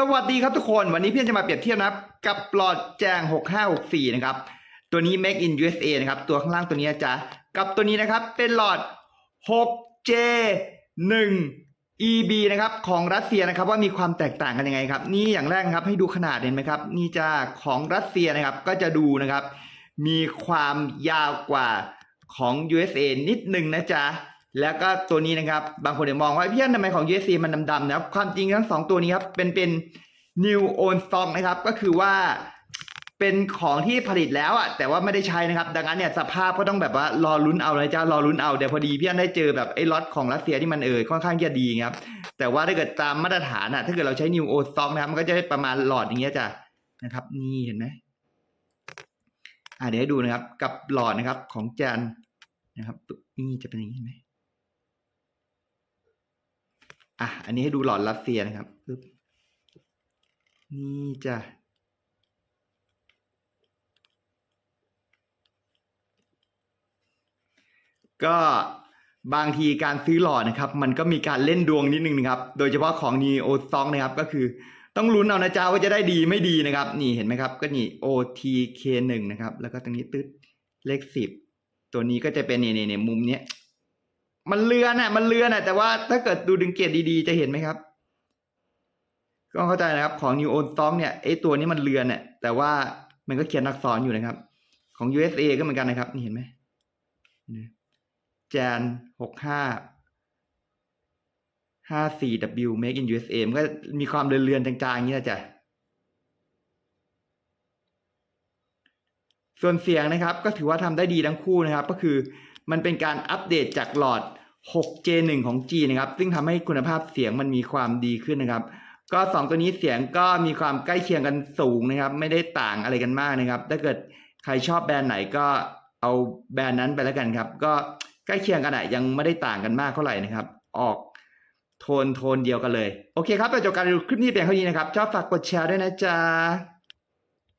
สวัสดีครับทุกคนวันนี้พี่จะมาเปรียบเทียบนะครับ กับหลอดแจง 6564 นะครับ ตัวนี้ Make in USA นะครับ ตัวข้างล่างตัวนี้จะกับตัวนี้นะครับ เป็นหลอด 6J 1 EB นะครับ ของรัสเซียนะครับ ว่ามีความแตกต่างกันยังไงครับ นี่อย่างแรกครับ ให้ดูขนาดเห็นไหมครับ นี่จะของรัสเซียนะครับ ก็จะดูนะครับ มีความยาวกว่าของ USA นิดนึงนะจ๊ะ แล้วก็ตัวนี้นะครับ บางคนเดี๋ยวมองว่าพี่อันทำไมของ USC มันดำๆนะครับ ความจริงทั้งสองตัวนี้ครับ เป็นเป็น new own stock นะครับ ก็คือว่าเป็นของที่ผลิตแล้วอะแต่ว่าไม่ได้ใช้นะครับ ดังนั้นเนี่ยสภาพก็ต้องแบบว่ารอลุ้นเอานะจ๊ะรอลุ้นเอาเดี๋ยวพอดีพี่อันได้เจอแบบไอ้ล็อตของรัสเซียที่มันเออค่อนข้างจะดีครับ แต่ว่าถ้าเกิดตามมาตรฐานอะถ้าเกิดเราใช้ new own stock นะครับมันก็จะประมาณหลอดอย่างเงี้ยจ้ะนะครับ นี่เห็นไหมอ่าเดี๋ยวให้ดูนะครับ กับหลอดนะครับของแจนนะครับนี่จะเป็นอย่างนี้ไหม อะ อันนี้ให้ดูหลอดรัสเซียนะครับ นี่จ้ะก็บางทีการซื้อหลอดนะครับ มันก็มีการเล่นดวงนิดนึงนะครับ โดยเฉพาะของ Neo s o n g นะครับ ก็คือต้องลุ้นเอานะจ๊ะว่าจะได้ดีไม่ดีนะครับ นี่เห็นไหมครับ ก็นี่ OTK หนึ่งนะครับ แล้วก็ตรงนี้ตึ๊ดเลขสิบตัวนี้ก็จะเป็นเนี่ยเนี่ยมุมเนี้ย มันเลือนอะ มันเลือนอะ แต่ว่าถ้าเกิดดูดึงเกตดีๆ จะเห็นไหมครับ ก็เข้าใจนะครับ ของ New Old Stock เนี่ยไอตัวนี้มันเลือนเนี่ยแต่ว่ามันก็เขียนอักษรอยู่นะครับ ของ USA ก็เหมือนกันนะครับ นี่เห็นไหมแจนหกห้าห้าสี่ W Make in USA มันก็มีความเลือนๆจางๆอย่างนี้นะจ๊ะส่วนเสียงนะครับ ก็ถือว่าทำได้ดีทั้งคู่นะครับ ก็คือ มันเป็นการอัปเดตจากหลอด 6J1 ของ G นะครับ ซึ่งทำให้คุณภาพเสียงมันมีความดีขึ้นนะครับ ก็ 2 ตัวนี้เสียงก็มีความใกล้เคียงกันสูงนะครับ ไม่ได้ต่างอะไรกันมากนะครับ ถ้าเกิดใครชอบแบรนด์ไหนก็เอาแบรนด์นั้นไปแล้วกันครับ ก็ใกล้เคียงกันอะยังไม่ได้ต่างกันมากเท่าไหร่นะครับ ออกโทนโทนเดียวกันเลย โอเคครับไปจบการดูคลิปนี้เพียงเท่านี้นะครับ ชอบฝากกดแชร์ด้วยนะจ๊ะ